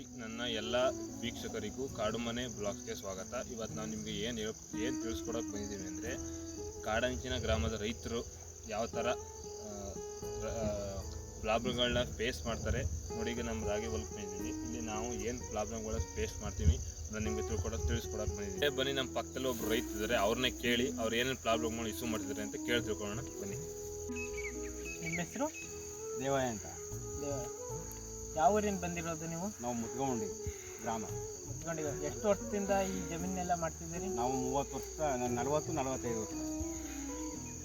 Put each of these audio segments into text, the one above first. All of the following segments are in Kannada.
ಎಲ್ಲ ವೀಕ್ಷಕರಿಗೂ ಕಾಡುಮನೆ ಬ್ಲಾಗ್ಸ್ಗೆ ಸ್ವಾಗತ. ಇವತ್ತು ನಾವು ನಿಮಗೆ ಏನು ಹೇಳ ಏನು ತಿಳಿಸ್ಕೊಡೋಕೆ ಬಂದಿದ್ದೀವಿ ಅಂದರೆ ಕಾಡಂಚಿನ ಗ್ರಾಮದ ರೈತರು ಯಾವ ಥರ ಪ್ರಾಬ್ಲಮ್ಗಳನ್ನ ಫೇಸ್ ಮಾಡ್ತಾರೆ ನೋಡಿ ಈಗ ನಮ್ಮ ರಾಗಿ ಹೊಲಕ್ಕೆ ಬಂದಿದ್ದೀವಿ ಇಲ್ಲಿ ನಾವು ಏನು ಪ್ರಾಬ್ಲಮ್ಗಳನ್ನ ಫೇಸ್ ಮಾಡ್ತೀವಿ ನಾನು ನಿಮಗೆ ತಿಳ್ಕೊಡೋಕೆ ತಿಳಿಸ್ಕೊಡೋಕೆ ಬಂದಿದ್ದೀನಿ. ಬನ್ನಿ ನಮ್ಮ ಪಕ್ಕದಲ್ಲಿ ಒಬ್ಬರು ರೈತ ಇದ್ದಾರೆ ಅವ್ರನ್ನೇ ಕೇಳಿ ಅವ್ರು ಏನೇನು ಪ್ರಾಬ್ಲಮ್ಗಳು ಇಶ್ಯೂ ಮಾಡ್ತಿದ್ದಾರೆ ಅಂತ ಕೇಳಿ ತಿಳ್ಕೊಳ್ಳೋಣ. ಬನ್ನಿ. ನಿಮ್ಮ ಹೆಸರು? ದೇವಾಯ ಅಂತ. ದೇವ ಯಾವ ಊರಿಂದ ಬಂದಿರೋದು ನೀವು? ನಾವು ಮುತ್ಕೊಂಡಿ ಗ್ರಾಮ. ಮುತ್ಕೊಂಡಿರೋ ಎಷ್ಟು ವರ್ಷದಿಂದ ಈ ಜಮೀನೆಲ್ಲ ಮಾಡ್ತಿದ್ದೀರಿ? ನಾವು ಮೂವತ್ತು ವರ್ಷ ನಲವತ್ತು ನಲವತ್ತೈದು ವರ್ಷ.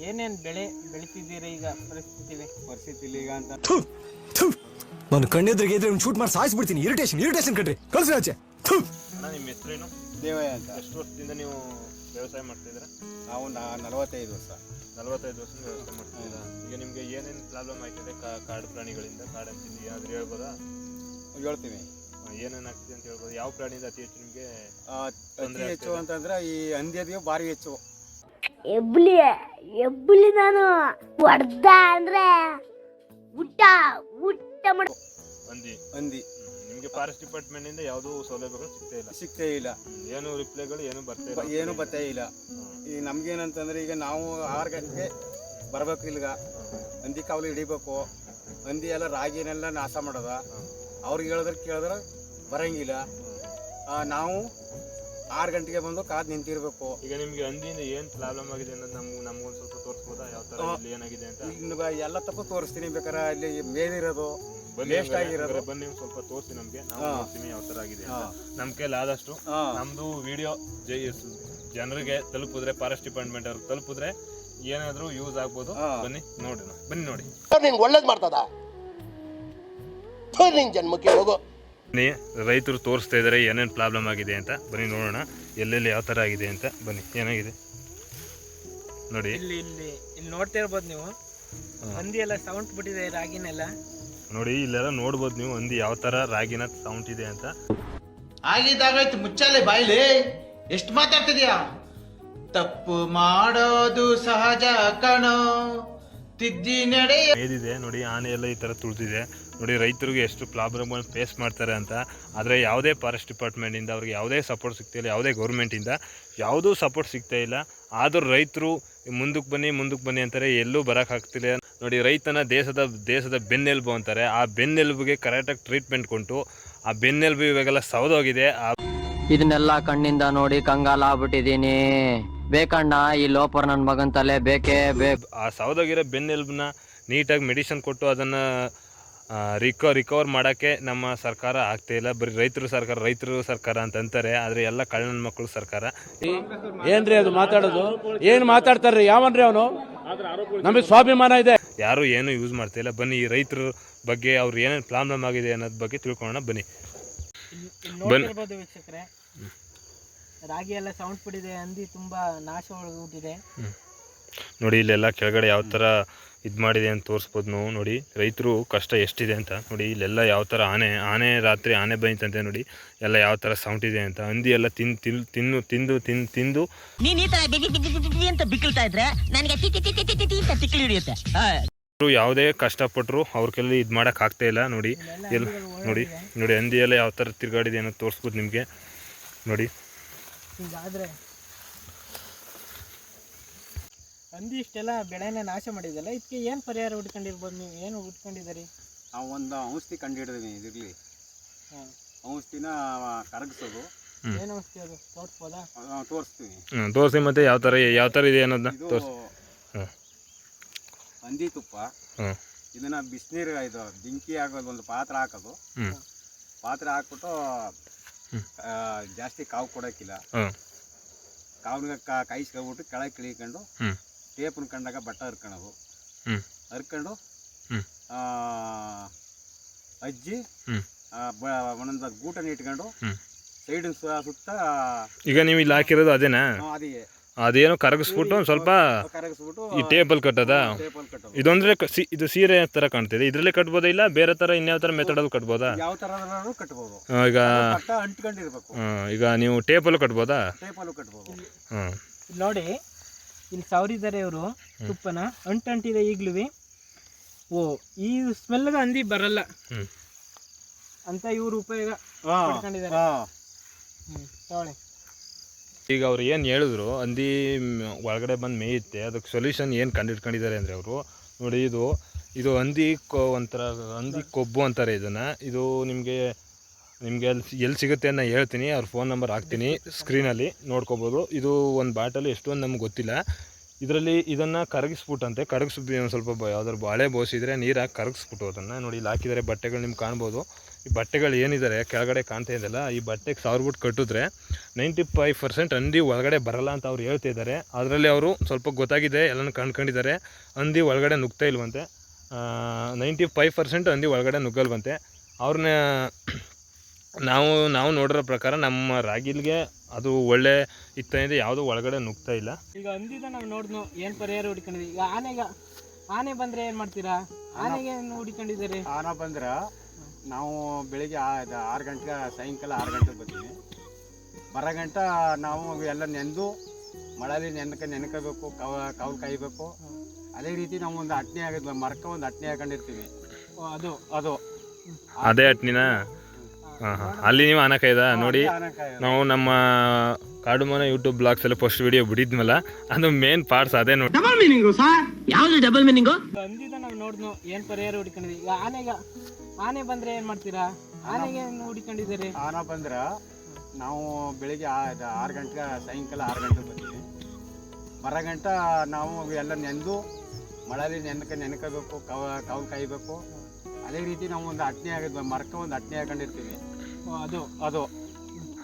ಏನೇನು ಬೆಳೆ ಬೆಳಿತಿದ್ದೀರಿ ಈಗ ಪರಿಸ್ಥಿತಿಲಿ? ಪರಿಸ್ಥಿತಿ ಈಗ ಅಂತ ನಾನು ಕಣ್ಣೆದ್ರಿಗೆ ಇದ್ರೆ ಶೂಟ್ ಮಾಡಿ ಸಾಯಿಸ್ಬಿಡ್ತೀನಿ. ಇರಿಟೇಷನ್ ಇರಿಟೇಷನ್ ಕಣ್ರಿ. ಕಳ್ಸಿ ಆಚೆ. ನಿಮ್ಮ ಹೆಸರೇನು? ದೇವಯ್ಯ ಅಂತ. ಎಷ್ಟು ವರ್ಷದಿಂದ ನೀವು ವ್ಯವಸಾಯ ಮಾಡ್ತಿದ್ದೀರಾ? ನಾವು ನಾ ನಲವತ್ತೈದು ವರ್ಷ. ನಲವತ್ತೈದು ವರ್ಷದಿಂದ ವ್ಯವಸ್ಥೆ ಮಾಡ್ತಿದ್ದೀರಾ? ಈಗ ನಿಮಗೆ ಏನೇನು ಪ್ರಾಬ್ಲಮ್ ಆಗ್ತಿದೆ? ಕಾ- ಕಾಡು ಪ್ರಾಣಿಗಳಿಂದ ಕಾಡಂಚಿಂದ ಏನಾದರೂ ಹೇಳ್ಬೋದಾ? ಹೇಳ್ತೀವಿ ಏನೇನು ಆಗ್ತಿದೆ ಅಂತ ಹೇಳ್ಬೋದು? ಯಾವ ಪ್ರಾಣಿಯಿಂದ ಅತಿ ಹೆಚ್ಚು ನಿಮಗೆ ಆ, ಅತಿ ಹೆಚ್ಚು ಅಂತಂದ್ರೆ ಈ ಹಂದಿಯದಿಗೆ ಭಾರಿ ಹೆಚ್ಚು. ಎಬ್ಲಿ ಎಬ್ಲಿ ನಾನು. ಹೊಡ್ದ ಅಂದ್ರೆ ಊಟ ಊಟ ಮಾಡಿ ಹಂದಿ. ಹಂದಿ. ನಿಮಗೆ ಫಾರೆಸ್ಟ್ ಡಿಪಾರ್ಟ್ಮೆಂಟ್ ಇಂದ ಯಾವುದೂ ಸೌಲಭ್ಯಗಳು ಸಿಗ್ತಾ ಇಲ್ಲ. ಸಿಗ್ತೇ ಇಲ್ಲ. ಏನು ರಿಪ್ಲೈಗಳು ಏನು ಬರ್ತಾ ಇಲ್ಲ. ಏನು ಬತ್ತೇ ಇಲ್ಲ. ಈಗ ನಮ್ಗೇನಂತಂದ್ರೆ ಈಗ ನಾವು ಆರು ಗಂಟೆಗೆ ಬರ್ಬೇಕು ಇಲ್ಗ ಹಂದಿ ಕಾವಲು ಹಿಡಿಬೇಕು. ಹಂದಿ ಎಲ್ಲ ರಾಗಿನೆಲ್ಲ ನಾಶ ಮಾಡೋದ. ಅವ್ರಿಗೆ ಹೇಳಿದ್ರೆ ಕೇಳಿದ್ರೆ ಬರಂಗಿಲ್ಲ. ನಾವು ಆರು ಗಂಟೆಗೆ ಬಂದು ಕಾದು ನಿಂತಿರ್ಬೇಕು. ಈಗ ನಿಮ್ಗೆ ಹಂದಿಯಿಂದ ಏನು ಪ್ರಾಬ್ಲಮ್ ಆಗಿದೆ ಅನ್ನೋದು ನಮ್ಗೆ ನಮ್ಗೊಂದು ಸ್ವಲ್ಪ ತೋರಿಸ್ಬೋದಾ? ಯಾವ ತರ ಆ. ಏನಾಗಿದೆ ಅಂತ? ಎಲ್ಲ ತಪ್ಪು ತೋರಿಸ್ತೀನಿ ಬೇಕಾರೆ. ಅಲ್ಲಿ ಮೇಲಿರೋದು. ಬನ್ನಿ ಆಗಿರೋದು. ಸ್ವಲ್ಪ ತೋರಿಸಿ ನಮಗೆ. ನಾವು. ನೋಡ್ತೀವಿ ಯಾವ ಆಗಿದೆ. ಅಂತ. ಕೈಲಿ ಆದಷ್ಟು. ನಮ್ದು ವಿಡಿಯೋ ಜೈ ಜನರಿಗೆ ತಲುಪಿದ್ರೆ ಫಾರೆಸ್ಟ್ ಡಿಪಾರ್ಟ್ಮೆಂಟ್ ಅವ್ರಿಗೆ ತಲುಪಿದ್ರೆ ಏನಾದ್ರೂ ಯೂಸ್ ಆಗ್ಬೋದು. ಬನ್ನಿ ನೋಡಿ ಬನ್ನಿ ನೋಡಿ. ನಿಂಗೆ ಒಳ್ಳೇದು ಮಾಡ್ತದ? ಜನ್ಮಕ್ಕೆ ಹೋಗೋ. ಬನ್ನಿ ರೈತರು ತೋರಿಸ್ತಾ ಇದ್ದಾರೆ ಏನೇನು ಪ್ರಾಬ್ಲಮ್ ಆಗಿದೆ ಅಂತ. ಬನ್ನಿ ನೋಡೋಣ ಎಲ್ಲೆಲ್ಲಿ ಯಾವ ಥರ ಆಗಿದೆ ಅಂತ. ಬನ್ನಿ ಏನಾಗಿದೆ? ನೋಡಿ. ಇಲ್ಲಿ ಇಲ್ಲಿ ಇಲ್ಲಿ ನೋಡ್ತಾ ಇರ್ಬೋದು ನೀವು. ಹಂದಿ ಎಲ್ಲ ಸೌಂಡ್ ಬಿಟ್ಟಿದೆ ರಾಗಿನೆಲ್ಲ. ನೋಡಿ ಇಲ್ಲೆಲ್ಲ ನೋಡ್ಬೋದು ನೀವು ಒಂದು ಯಾವ ತರ ರಾಗಿನ ಸೌಂಡ್ ಇದೆ ಅಂತ. ಆಗಿದ್ದಾಗಾಯ್ತು ಮುಚ್ಚಾಲೆ ಬಾಯ್ಲಿ. ಎಷ್ಟು ಮಾತಾಡ್ತಿದ್ಯಾ? ತಪ್ಪು ಮಾಡೋದು ಸಹಜ ಕಣೋ. ತಿದ್ದಿ ನಡೆ ಮೇದಿದೆ ನೋಡಿ ಆನೆ ಎಲ್ಲ ಈ ತರ ತುಳಿದಿದೆ. ನೋಡಿ ರೈತರಿಗೆ ಎಷ್ಟು ಪ್ರಾಬ್ಲಮ್ ಫೇಸ್ ಮಾಡ್ತಾರೆ ಅಂತ. ಆದರೆ ಯಾವುದೇ ಫಾರೆಸ್ಟ್ ಡಿಪಾರ್ಟ್ಮೆಂಟಿಂದ ಅವ್ರಿಗೆ ಯಾವುದೇ ಸಪೋರ್ಟ್ ಸಿಗ್ತಾ ಇಲ್ಲ ಯಾವುದೇ ಗೌರ್ಮೆಂಟಿಂದ ಯಾವುದೂ ಸಪೋರ್ಟ್ ಸಿಗ್ತಾ ಇಲ್ಲ. ಆದರೂ ರೈತರು ಮುಂದಕ್ಕೆ ಬನ್ನಿ ಮುಂದಕ್ಕೆ ಬನ್ನಿ ಅಂತಾರೆ ಎಲ್ಲೂ ಬರೋಕ್ಕಾಗ್ತಿಲ್ಲ ನೋಡಿ ರೈತನ ದೇಶದ ದೇಶದ ಬೆನ್ನೆಲುಬು ಅಂತಾರೆ. ಆ ಬೆನ್ನೆಲುಬುಗೆ ಕರೆಕ್ಟಾಗಿ ಟ್ರೀಟ್ಮೆಂಟ್ ಕೊಟ್ಟು ಆ ಬೆನ್ನೆಲುಬು ಇವಾಗೆಲ್ಲ ಸವದೋಗಿದೆ. ಆ ಇದನ್ನೆಲ್ಲ ಕಣ್ಣಿಂದ ನೋಡಿ ಕಂಗಾಲ ಆಗ್ಬಿಟ್ಟಿದೀನಿ ಬೇಕಣ್ಣ ಈ ಲೋಪರ್ ನನ್ನ ಮಗನ ತಲೆ ಬೇಕೇ ಬೇಕು. ಆ ಸವದೋಗಿರೋ ಬೆನ್ನೆಲುಬನ್ನ ನೀಟಾಗಿ ಮೆಡಿಸಿನ್ ಕೊಟ್ಟು ಅದನ್ನು ರಿಕವ ರಿಕವರ್ ಮಾಡೋಕ್ಕೆ ನಮ್ಮ ಸರ್ಕಾರ ಆಗ್ತಾ ಇಲ್ಲ. ಬರೀ ರೈತರು ಸರ್ಕಾರ ರೈತರು ಸರ್ಕಾರ ಅಂತ ಅಂತಾರೆ. ಆದರೆ ಎಲ್ಲ ಕಳ್ಳನ ಮಕ್ಕಳು ಸರ್ಕಾರ. ಏನ್ರಿ ಅದು ಮಾತಾಡೋದು? ಏನು ಮಾತಾಡ್ತಾರ್ರಿ? ಯಾವನ್ರಿ ಅವನು? ನಮಗೆ ಸ್ವಾಭಿಮಾನ ಇದೆ. ಯಾರು ಏನು ಯೂಸ್ ಮಾಡ್ತಾ ಇಲ್ಲ. ಬನ್ನಿ ಈ ರೈತರ ಬಗ್ಗೆ ಅವ್ರು ಏನೇನು ಪ್ರಾಬ್ಲಮ್ ಆಗಿದೆ ಅನ್ನೋದ್ ಬಗ್ಗೆ ತಿಳ್ಕೊಳ್ಳೋಣ. ಬನ್ನಿ. ಬನ್ನಿ. ವೀಕ್ಷಕರೇ. ರಾಗಿ ಎಲ್ಲ ಸೌಂಡ್ ಬಿಡಿದೆ ಅಂದಿ ತುಂಬಾ ನಾಶ ನೋಡಿ ಇಲ್ಲೆಲ್ಲ ಕೆಳಗಡೆ ಯಾವ ಥರ ಇದು ಮಾಡಿದೆ ಅಂತ ತೋರಿಸ್ಬೋದು ನಾವು ನೋಡಿ. ರೈತರು ಕಷ್ಟ ಎಷ್ಟಿದೆ ಅಂತ ನೋಡಿ ಇಲ್ಲೆಲ್ಲ ಯಾವ ಥರ ಆನೆ ಆನೆ ರಾತ್ರಿ ಆನೆ ಬೈತಂತೆ ನೋಡಿ. ಎಲ್ಲ ಯಾವ ಥರ ಸೌಂಡ್ ಇದೆ ಅಂತ ಹಂದಿ ಎಲ್ಲ ತಿಂದು ತಿನ್ ತಿನ್ನು ತಿಂದು ತಿಂದು ತಿಂದು. ನೀನ್ ಈ ಬಿಗಿ ಅಂತ ಬಿಕ್ಕಳ್ತಾ ಇದ್ರೆ ನನಗೆ ಹಿಡಿಯುತ್ತೆ. ಯಾವುದೇ ಕಷ್ಟಪಟ್ಟರು ಅವ್ರ ಕೈಲಿ ಇದು ಮಾಡೋಕೆ ಆಗ್ತಾ ಇಲ್ಲ ನೋಡಿ. ಎಲ್ಲ ನೋಡಿ ನೋಡಿ ಹಂದಿ ಎಲ್ಲ ಯಾವ ಥರ ತಿರುಗಾಡಿದೆ ಅನ್ನೋದು ತೋರಿಸ್ಬೋದು ನಿಮಗೆ. ನೋಡಿ. ಹಂದಿ ಇಷ್ಟೆಲ್ಲ ಬೆಳೆನ ನಾಶ ಮಾಡಿದಲ್ಲ ಇದಕ್ಕೆ ಏನು ಪರಿಹಾರ ಹುಡ್ಕೊಂಡಿರ್ಬೋದು ನೀವು? ಏನು ಹುಡ್ಕೊಂಡಿದ್ದೀರಿ? ನಾವು ಒಂದು ಔಷಧಿ ಕಂಡು ಹಿಡಿದ್ವಿ ಇದಿರಲಿ ಹಾಂ. ಔಷಧಿನ ಕರಗಿಸೋದು. ಏನು ಔಷಧಿ ಅದು? ತೋರಿಸ್ಬೋದಾ? ಆ, ತೋರಿಸ್ತೀವಿ. ಹ್ಞೂ ತೋರಿಸಿ ಮತ್ತೆ ಯಾವ ಥರ ಯಾವ ಥರ ಇದೆ ಅನ್ನೋದನ್ನ ಇದು ತೋರಿಸಿ. ಹಂದಿ ತುಪ್ಪ. ಇದನ್ನ ಬಿಸಿನೀರು ಇದು ಬೆಂಕಿ ಆಗೋದು ಒಂದು ಪಾತ್ರ ಹಾಕೋದು. ಹ್ಞೂ ಪಾತ್ರೆ ಹಾಕ್ಬಿಟ್ಟು ಆ, ಜಾಸ್ತಿ ಕಾವು ಕೊಡೋಕ್ಕಿಲ್ಲ. ಹ್ಞೂ ಕಾವನಿಗೆ ಕಾಯಿಸ್ಕೊಬಿಟ್ಟು ಕೆಳಗೆ ಕಿಳಿಕೊಂಡು. ಟೇಪನ್ ಕಂಡಾಗ ಬಟ್ಟ ಹರ್ಕೊಳೋದು ಹ್ಮ್. ಹರ್ಕೊಂಡು ಹ್ಮ್. ಆ, ಅಜ್ಜಿ ಹ್ಮ್. ಆ, ಬ- ಒಂದೊಂದು ಗೂಟನ ಇಟ್ಕೊಂಡು ಹ್ಮ್. ಸೈಡ್ ಸುತ್ತ ಈಗ ನೀವು ಇಲ್ಲಿ ಹಾಕಿರೋದು ಅದೇನಾ? ಅದೇನೋ ಕರಗಿಸ್ಬಿಟ್ಟು ಒಂದು ಸ್ವಲ್ಪ ಕರಗಿಸ್ಬಿಟ್ಟು ಈ ಟೇಬಲ್ ಕಟ್ಟೋದಾ? ಇದೊಂದ್ರೆ ಕ- ಸಿ- ಇದು ಸೀರೆ ತರ ಕಾಣ್ತಿದೆ. ಇದ್ರಲ್ಲೇ ಕಟ್ಬೋದಾ ಇಲ್ಲ ಬೇರೆ ತರ ಇನ್ಯಾವ ಮೆಥಡ್ ಅದು ಕಟ್ಬೋದಾ? ಈಗ ಈಗ ನೀವು ಟೇಬಲ್ ಕಟ್ಬೋದಾ? ಟೇಬಲ್ ಕಟ್ಬೋದು. ಹಾಂ. ನೋಡಿ ಇಲ್ಲಿ ಸಾವಿರಿದ್ದಾರೆ ಇವರು ತುಪ್ಪನ. ಅಂಟಂಟಿದೆ ಈಗ್ಲೂ ಓ ಈ ಸ್ಮೆಲ್ಗೆ ಹಂದಿ ಬರಲ್ಲ. ಅಂತ ಇವರು ಉಪಯೋಗ ಹಾ ಪಡ್ಕೊಂಡಿದ್ದಾರೆ. ಹಾ ಹ್ಮ್ ತಗೊಳ್ಳಿ. ಈಗ ಅವ್ರು ಏನು ಹೇಳಿದ್ರು ಹಂದಿ ಒಳಗಡೆ ಬಂದು ಮೇಯುತ್ತೆ ಅದಕ್ಕೆ ಸೊಲ್ಯೂಷನ್ ಏನು ಕಂಡಿಟ್ಕೊಂಡಿದ್ದಾರೆ ಅಂದರೆ ಅವರು ನೋಡಿ ಇದು ಇದು ಹಂದಿ ಕೊ ಒಂಥರ ಹಂದಿ ಕೊಬ್ಬು ಅಂತಾರೆ ಇದನ್ನು. ಇದು ನಿಮಗೆ ನಿಮಗೆ ಅಲ್ಲಿ ಎಲ್ಲಿ ಸಿಗುತ್ತೆ ಅಂತ ಹೇಳ್ತೀನಿ. ಅವ್ರ ಫೋನ್ ನಂಬರ್ ಹಾಕ್ತೀನಿ ಸ್ಕ್ರೀನಲ್ಲಿ ನೋಡ್ಕೋಬೋದು. ಇದು ಒಂದು ಬಾಟಲ್ ಎಷ್ಟೊಂದು ನಮ್ಗೆ ಗೊತ್ತಿಲ್ಲ. ಇದರಲ್ಲಿ ಇದನ್ನು ಕರಗಿಸ್ಬಿಟ್ಟಂತೆ. ಕರಗಿಸ್ಬಿಟ್ಟು ಒಂದು ಸ್ವಲ್ಪ ಬ- ಯಾವ್ದಾದ್ರು ಬಾಳೆ ಬೋಸಿದ್ರೆ ನೀರಾಗಿ ಕರಗಿಸ್ಬಿಟ್ಟು ಅದನ್ನು ನೋಡಿ, ಇಲ್ಲಿ ಹಾಕಿದರೆ, ಬಟ್ಟೆಗಳು ನಿಮ್ಗೆ ಕಾಣ್ಬೋದು. ಈ ಬಟ್ಟೆಗಳು ಏನಿದ್ದಾರೆ ಕೆಳಗಡೆ ಕಾಣ್ತಾ ಇದೆಯಲ್ಲ, ಈ ಬಟ್ಟೆಗೆ ಸಾವಿರ ಬಿಟ್ಟು ಕಟ್ಟಿದ್ರೆ ನೈಂಟಿ ಫೈವ್ ಪರ್ಸೆಂಟ್ ಹಂದಿ ಒಳಗಡೆ ಬರಲ್ಲ ಅಂತ ಅವ್ರು ಹೇಳ್ತಾ ಇದ್ದಾರೆ ಅದರಲ್ಲಿ ಅವರು ಸ್ವಲ್ಪ ಗೊತ್ತಾಗಿದೆ, ಎಲ್ಲನೂ ಕಂಡ್ಕೊಂಡಿದ್ದಾರೆ ಹಂದಿ ಒಳಗಡೆ ನುಗ್ತಾ ಇಲ್ವಂತೆ. ನೈಂಟಿ ಫೈವ್ ಪರ್ಸೆಂಟ್ ಹಂದಿ ಒಳಗಡೆ ನುಗ್ಗಲ್ವಂತೆ. ಅವ್ರನ್ನ ನಾವು ನಾವು ನೋಡಿರೋ ಪ್ರಕಾರ ನಮ್ಮ ರಾಗಿಲ್ಗೆ ಅದು ಒಳ್ಳೆ ಇತ್ತಂದ್ರೆ ಯಾವುದು ಒಳಗಡೆ ನುಗ್ತಾ ಇಲ್ಲ. ಈಗ ಅಂದಿದ ನಾವು ನೋಡಿದ್ನು ಏನು ಪರಿಹಾರ ಹುಡ್ಕೊಂಡಿದ್ವಿ? ಈಗ ಆನೆಗ ಆನೆ ಬಂದರೆ ಏನು ಮಾಡ್ತೀರಾ? ಆನೆಗೆ ಏನು ಹುಡ್ಕೊಂಡಿದ್ದಾರೆ? ಆನೆ ಬಂದ್ರೆ ನಾವು ಬೆಳಿಗ್ಗೆ ಆರು ಗಂಟೆಗೆ ಸಾಯಂಕಾಲ ಆರು ಗಂಟೆಗೆ ಬರ್ತೀವಿ. ಬರೋ ಗಂಟ ನಾವು ಎಲ್ಲ ನೆಂದು ಮಳೆಯಲ್ಲಿ ನೆನಕ ನೆನ್ಕೋಬೇಕು ಕವ ಕವಲು ಕಾಯ್ಬೇಕು. ಅದೇ ರೀತಿ ನಾವು ಒಂದು ಅಟ್ನಿ ಆಗಿದ್ವಿ ಮರಕ್ಕೆ ಒಂದು ಅಟ್ನಿ ಹಾಕೊಂಡಿರ್ತೀವಿ. ಅದು. ಅದು. ಅದೇ ಅಟ್ನಿನ ಹಾಂ ಹಾಂ. ಅಲ್ಲಿ ನೀವು ಆನಕಾಯ್ದ ನೋಡಿ ನಾವು ನಮ್ಮ ಕಾಡುಮನ ಯೂಟ್ಯೂಬ್ ಬ್ಲಾಗ್ಸಲ್ಲಿ ಫಸ್ಟ್ ವಿಡಿಯೋ ಬಿಡಿದ್ಮಲ್ಲ ಅದು ಮೇನ್ ಪಾರ್ಟ್ಸ್ ಅದೇ ನೋಡಿ. ಡಬಲ್ ಮೀನಿಂಗು ಸರ್ ಯಾವುದು ಡಬಲ್ ಮೀನಿಂಗು ಬಂದಿದ್ದ ನಾವು ನೋಡಿದ್ನು ಏನು ಪರಿಹಾರ ಹುಡ್ಕೊಂಡಿದ್ವಿ? ಈಗ ಆನೆಗ ಆನೆ ಬಂದರೆ ಏನು ಮಾಡ್ತೀರಾ? ಆನೆಗೆ ಏನು ಹುಡ್ಕೊಂಡಿದ್ದಾರೆ? ಆನ ಬಂದ್ರೆ ನಾವು ಬೆಳಿಗ್ಗೆ ಆರು ಗಂಟೆಗೆ ಸಾಯಂಕಾಲ ಆರು ಗಂಟೆ ಬರ್ತೀವಿ ಬರೋ ಗಂಟ ನಾವು ಎಲ್ಲ ನೆಂದು ಮಳೆಯಲ್ಲಿ ನೆನಕ ನೆನಕಬೇಕು ಕವ ಕವ್ಲು ಕಾಯ್ಬೇಕು. ಅದೇ ರೀತಿ ನಾವು ಒಂದು ಅಟ್ನಿ ಆಗಿದ್ವಿ ಮರಕ್ಕೆ ಒಂದು ಅಟ್ನಿ ಹಾಕೊಂಡಿರ್ತೀವಿ. ಅದು ಅದು.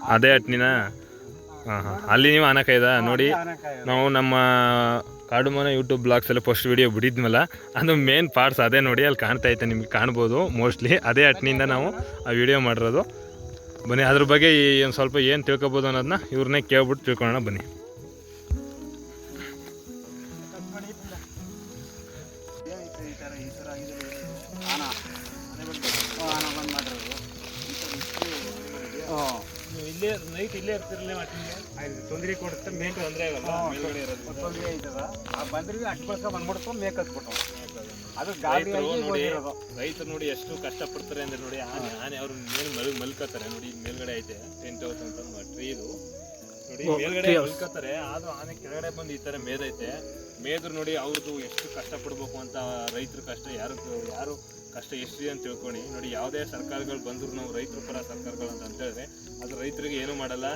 ಅದೇ ಅಟ್ನಿನ ಹಾಂ ಹಾಂ. ಅಲ್ಲಿ ನೀವು ಆನಕಾಯ್ದ ನೋಡಿ ನಾವು ನಮ್ಮ ಕಾಡುಮನ ಯೂಟ್ಯೂಬ್ ಬ್ಲಾಗ್ಸಲ್ಲಿ ಫಸ್ಟ್ ವಿಡಿಯೋ ಬಿಡಿದ್ಮಲ್ಲ ಅದು ಮೇನ್ ಪಾರ್ಟ್ಸ್ ಅದೇ ನೋಡಿ ಅಲ್ಲಿ ಕಾಣ್ತಾ ಐತೆ ನಿಮ್ಗೆ ಕಾಣ್ಬೋದು ಮೋಸ್ಟ್ಲಿ ಅದೇ ಅಟ್ನಿಂದ ನಾವು ಆ ವಿಡಿಯೋ ಮಾಡಿರೋದು. ಬನ್ನಿ ಅದ್ರ ಬಗ್ಗೆ ಈ ಒಂದು ಸ್ವಲ್ಪ ಏನು ತಿಳ್ಕೊಬೋದು ಅನ್ನೋದನ್ನ ಇವ್ರನ್ನೇ ಕೇಳ್ಬಿಟ್ಟು ತಿಳ್ಕೊಳ್ಳೋಣ ಬನ್ನಿ. ನೈಟ್ ಇಲ್ಲೇ ಇರ್ತಿರಲಿಲ್ಲ ತೊಂದರೆ ಕೊಡುತ್ತೆ ಮೇನ್ ತೊಂದರೆ ಆಗಲ್ಲ ತೊಂದರೆ ಐತದ ಆ ಬಂದ್ರಿಗೆ ಅಷ್ಟು ಬಸ್ಕ ಬಂದ್ಬಿಡ್ತು ಮೇಕ್ ಹತ್ಬಿಟ್ಟು ಅದು ಗಾಡಿ ನೋಡಿ ರೈತರು ನೋಡಿ ಎಷ್ಟು ಕಷ್ಟಪಡ್ತಾರೆ ಅಂದ್ರೆ ನೋಡಿ ಆನೆ ಆನೆ ಅವ್ರ ಮೇಲೆ ಮಲ್ ಮಲ್ಕೋತಾರೆ. ನೋಡಿ ಮೇಲ್ಗಡೆ ಐತೆ ಟೆಂಟ್ ಹೌಸ್ ಅಂತ ಟ್ರೀ ಇದು. ನೋಡಿ ಮೇಲ್ಗಡೆ ಮಲ್ಕೋತಾರೆ ಆದ್ರೂ ಆನೆ ಕೆಳಗಡೆ ಬಂದು ಈ ತರ ಮೇದೈತೆ. ಮೇದ್ರು ನೋಡಿ ಅವ್ರದ್ದು ಎಷ್ಟು ಕಷ್ಟ ಪಡ್ಬೇಕು ಅಂತ ರೈತರ ಕಷ್ಟ ಯಾರು ಯಾರು ಕಷ್ಟ ಎಷ್ಟಿದೆ ಅಂತ ತಿಳ್ಕೊಳ್ಳಿ ನೋಡಿ, ಯಾವುದೇ ಸರ್ಕಾರಗಳು ಬಂದರೂ ನಾವು ರೈತರ ಪರ ಸರ್ಕಾರಗಳು ಅಂತ ಅಂತೇಳಿದ್ರೆ ಅದು ರೈತರಿಗೆ ಏನು ಮಾಡಲ್ಲ.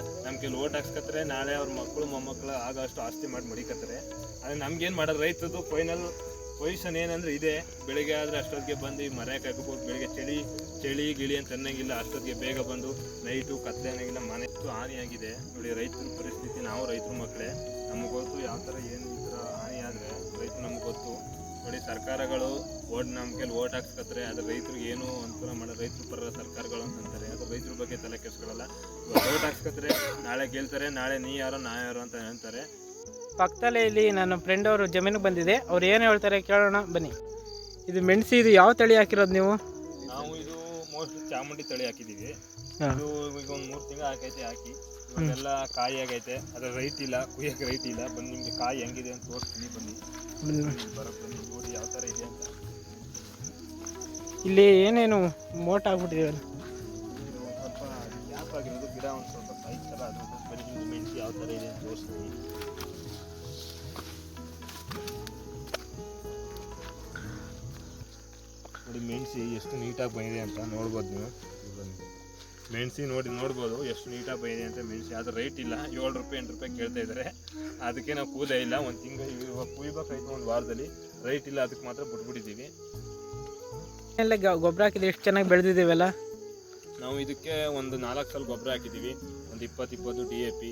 ಕೆಲವು ಓಟ್ ಹಾಕ್ಸ್ಕತ್ತಾರೆ ನಾಳೆ ಅವ್ರ ಮಕ್ಕಳು, ಮೊಮ್ಮಕ್ಕಳು ಆಗ ಅಷ್ಟು ಆಸ್ತಿ ಮಾಡಿ ಮಡಿಕತ್ತಾರೆ. ಆದರೆ ನಮ್ಗೇನು ಮಾಡೋದು ರೈತದ್ದು ಫೈನಲ್ ಪೊಸಿಷನ್ ಏನಂದ್ರೆ ಇದೆ. ಬೆಳಿಗ್ಗೆ ಆದರೆ ಅಷ್ಟೊತ್ತಿಗೆ ಬಂದು ಈ ಮರ ಕಾಯ್ಕೋಬೋದು ಬೆಳಿಗ್ಗೆ ಚಳಿ ಚಳಿ ಗಿಳಿ ಅಂತ ಅನ್ನಂಗಿಲ್ಲ. ಅಷ್ಟೊತ್ತಿಗೆ ಬೇಗ ಬಂದು ನೈಟು ಕತ್ಲೆ ಅನ್ನಂಗಿಲ್ಲ. ಮನೆ ಹಾನಿಯಾಗಿದೆ ನೋಡಿ, ರೈತರ ಪರಿಸ್ಥಿತಿ, ನಾವು ರೈತರ ಮಕ್ಕಳೇ. ನಮಗೆ ಗೊತ್ತು ಯಾವ ಥರ ಏನು ಸರ್ಕಾರಗಳು ಓಟ್ ನಮ್ಮ ಕೈಲಿ ಓಟ್ ಹಾಕ್ಸ್ಕತ್ರೆ ಅದು ರೈತರಿಗೆ ಏನು ಅನುಕೂಲ ಮಾಡೋ ರೈತರು ಪರ ಸರ್ಕಾರಗಳು ಅಂತ ಅಂತಾರೆ. ಅದು ರೈತರ ಬಗ್ಗೆ ತಲೆ ಕೆಡಿಸ್ಕೊಳ್ಳಲ್ಲ ಓಟ್ ಹಾಕ್ಸ್ಕತ್ತಾರೆ ನಾಳೆ ಗೆಲ್ತಾರೆ, ನಾಳೆ ನೀ ಯಾರೋ, ನಾ ಯಾರೋ ಅಂತ ಹೇಳ್ತಾರೆ. ಪಕ್ಕದಲ್ಲೇ ಇಲ್ಲಿ ನನ್ನ ಫ್ರೆಂಡ್ ಅವರು ಜಮೀನಿಗೆ ಬಂದಿದೆ. ಅವ್ರು ಏನು ಹೇಳ್ತಾರೆ ಕೇಳೋಣ, ಬನ್ನಿ. ಇದು ಮೆಣಸಿ, ಇದು ಯಾವ ತಳಿ ಹಾಕಿರೋದು ನಾವು? ಚಾಮುಂಡಿ ತಳಿ ಹಾಕಿದ್ದೀವಿ. ಹಾ. ಇದು ಈಗ ಒಂದು ಮೂರು ತಿಂಗಳು ಹಾಕೈತೆ ಹಾಕಿ. ಇವಾಗೆಲ್ಲ ಕಾಯಿ ಆಗೈತೆ. ಅದ್ರ ರೈಟ್ ಇಲ್ಲ ಕುಯ್ಯಕ್ಕೆ ರೈಟ್ ಇಲ್ಲ. ಬಂದು ನಿಮಗೆ ಕಾಯಿ ಹೆಂಗಿದೆ ಅಂತ ತೋರಿಸ್ತೀನಿ ಬನ್ನಿ. ಬರೋದು ಬನ್ನಿ ನೋಡಿ ಯಾವ ಥರ ಇದೆ ಅಂತ. ಇಲ್ಲಿ ಏನೇನು ಮೋಟ್ ಆಗ್ಬಿಟ್ಟಿದೆ? ಇದು ಸ್ವಲ್ಪ ಗ್ಯಾಪ್ ಆಗಿರೋದು ಗಿಡ ಒಂದು ಸ್ವಲ್ಪ ಸೈಜ್ ಥರ ಅದು ಬನ್ನಿ ಮೆಣಸು ಮೆಣಸಿ ಯಾವ ಥರ ಇದೆ ಅಂತ ತೋರಿಸ್ತೀನಿ. ಮೆಣಸಿ ಎಷ್ಟು ನೀಟಾಗಿ ಬಂದಿದೆ ಅಂತ ನೋಡ್ಬೋದು ನೀವು. ಮೆಣಸಿ ನೋಡಿ ನೋಡ್ಬೋದು ಎಷ್ಟು ನೀಟಾಗಿ ಬಂದಿದೆ ಅಂತ ಮೆಣಸಿ ಅದು ರೇಟ್ ಇಲ್ಲ. ಏಳು ರೂಪಾಯಿ ಎಂಟು ರೂಪಾಯಿ ಕೇಳ್ತಾ ಇದ್ದಾರೆ. ಅದಕ್ಕೆ ನಾವು ಕೂದೇ ಇಲ್ಲ. ಒಂದು ತಿಂಗಳು ಇವಾಗ ಕುಯ್ಬೇಕಾಯ್ತು ಒಂದು ವಾರದಲ್ಲಿ ರೈಟ್ ಇಲ್ಲ. ಅದಕ್ಕೆ ಮಾತ್ರ ಬಿಟ್ಬಿಟ್ಟಿದ್ದೀವಿ ಎಲ್ಲ ಗೊಬ್ಬರ ಹಾಕಿದ್ರೆ ಎಷ್ಟು ಚೆನ್ನಾಗಿ ಬೆಳೆದಿದ್ದೀವಲ್ಲ ನಾವು ಇದಕ್ಕೆ ಒಂದು ನಾಲ್ಕು ಸಲ ಗೊಬ್ಬರ ಹಾಕಿದ್ದೀವಿ ಒಂದು ಇಪ್ಪತ್ತು ಇಪ್ಪತ್ತು ಡಿ ಎ ಪಿ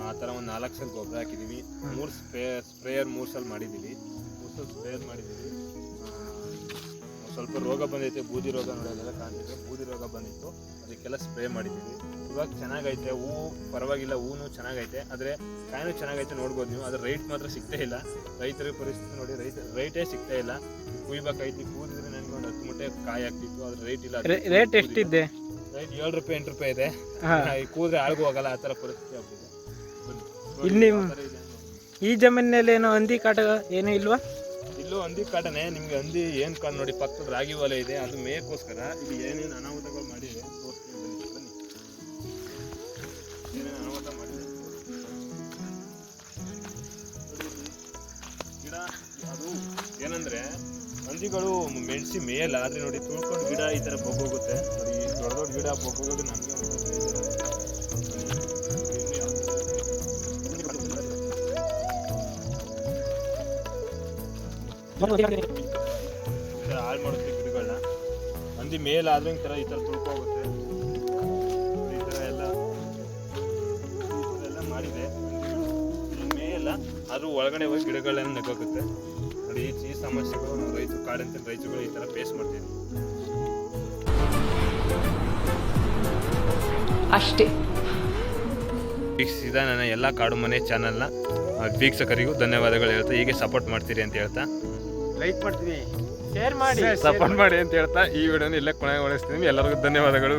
ಆ ಥರ ಒಂದು ನಾಲ್ಕು ಸಲ ಗೊಬ್ಬರ ಹಾಕಿದ್ದೀವಿ ಮೂರು ಸ್ಪ್ರೇ ಸ್ಪ್ರೇಯರ್ ಮೂರು ಸಲ ಮಾಡಿದ್ದೀವಿ ಮೂರು ಸಲ ಸ್ಪ್ರೇಯರ್ ಮಾಡಿದ್ದೀವಿ ಸ್ವಲ್ಪ ರೋಗ ಬಂದೈತೆ ಬೂದಿ ರೋಗ ನೋಡೋದೆಲ್ಲ ಕಾಣ್ತಿದೆ. ಬೂದಿ ರೋಗ ಬಂದಿತ್ತು. ಅದಕ್ಕೆಲ್ಲ ಸ್ಪ್ರೇ ಮಾಡಿದ್ದೀವಿ. ಇವಾಗ ಚೆನ್ನಾಗೈತೆ ಹೂವು ಪರವಾಗಿಲ್ಲ ಹೂವು ಚೆನ್ನಾಗೈತೆ. ಆದರೆ ಕಾಯಿನೂ ಚೆನ್ನಾಗೈತೆ ನೋಡ್ಬೋದು ನೀವು. ಅದ್ರ ರೈಟ್ ಮಾತ್ರ ಸಿಗ್ತಾ ಇಲ್ಲ. ರೈತರ ಪರಿಸ್ಥಿತಿ ನೋಡಿ ರೈತ ರೈಟೇ ಸಿಗ್ತಾ ಇಲ್ಲ. ಕುಯ್ಬೇಕಾಯ್ತು ಕೂದಿದ್ರೆ ನನಗೆ ಒಂದು ಹತ್ತು ಮುಟ್ಟೆ ಕಾಯಿ ಆಗ್ತಿತ್ತು. ಅದ್ರ ರೈಟ್ ಇಲ್ಲ ರೇಟ್. ಎಷ್ಟಿದೆ ರೈಟ್ ಏಳು ರೂಪಾಯಿ ಎಂಟು ರೂಪಾಯಿ ಇದೆ. ಈ ಕೂದ್ರೆ ಆಳ್ಗೂ ಹೋಗಲ್ಲ ಆ ಥರ ಪರಿಸ್ಥಿತಿ ಆಗ್ಬೋದು ಇಲ್ಲಿ. ಈ ಜಮೀನಿನಲ್ಲಿ ಏನೋ ಹಂದಿ ಕಾಟ ಏನೂ ಇಲ್ವಾ? ಇಲ್ಲೂ ಹಂದಿ ಕಾಟನೆ ನಿಮ್ಗೆ ಹಂದಿ ಏನು ಕಾಣ್ ನೋಡಿ ಪಕ್ಕದ ರಾಗಿ ಒಲೆ ಇದೆ, ಅದು ಮೇಯಕ್ಕೋಸ್ಕರ ಇಲ್ಲಿ ಏನೇನು ಅನಾಹುತಗಳು ಮಾಡಿದೆ ಅನಾಹುತ ಗಿಡ, ಅದು ಏನಂದ್ರೆ ಹಂದಿಗಳು ಮೆಣಸಿ ಮೇಯಲ್ಲ, ಆದ್ರೆ ನೋಡಿ ತುಳ್ಕೊಂಡು ಗಿಡ ಈ ತರ ಬಗ್ಗೋಗುತ್ತೆ ದೊಡ್ಡ ದೊಡ್ಡ ಗಿಡ ಬಗ್ಗೋಗೋದು ನಮಗೆ ಹಾಳು ಮಾಡುತ್ತೆ ಗಿಡಗಳನ್ನ ಹಂದಿ ಮೇಲಾದ್ರೆ ಈ ಥರ ಈ ಥರ ತುಳ್ಕೋಗುತ್ತೆ. ಈ ಥರ ಎಲ್ಲ ಎಲ್ಲ ಮಾಡಿದೆ. ಮೇಲೆ ಆದ್ರೂ ಒಳಗಡೆ ಹೋಗಿ ಗಿಡಗಳೆಲ್ಲ ನೆಗೋಗುತ್ತೆ ನೋಡಿ ಈ ಈ ಸಮಸ್ಯೆಗಳು ನಾವು ರೈತರು ಕಾಡಂತ ರೈತರುಗಳು ಈ ಥರ ಫೇಸ್ ಮಾಡ್ತೀವಿ ಅಷ್ಟೇ. ವೀಕ್ಷಿಸಿದ ನನ್ನ ಎಲ್ಲ ಕಾಡು ಮನೆ ಚಾನಲ್ನ ವೀಕ್ಷಕರಿಗೂ ಧನ್ಯವಾದಗಳು ಹೇಳ್ತಾ ಹೀಗೆ ಸಪೋರ್ಟ್ ಮಾಡ್ತೀರಿ ಅಂತ ಹೇಳ್ತಾ. ಲೈಕ್ ಮಾಡ್ತೀನಿ ಶೇರ್ ಮಾಡಿ. ಸಪೋರ್ಟ್ ಮಾಡಿ ಅಂತ ಹೇಳ್ತಾ ಈ ವಿಡಿಯೋನ ಇಲ್ಲೇ ಕೊನೆಗೊಳಿಸ್ತೀನಿ. ಎಲ್ಲರಿಗೂ ಧನ್ಯವಾದಗಳು.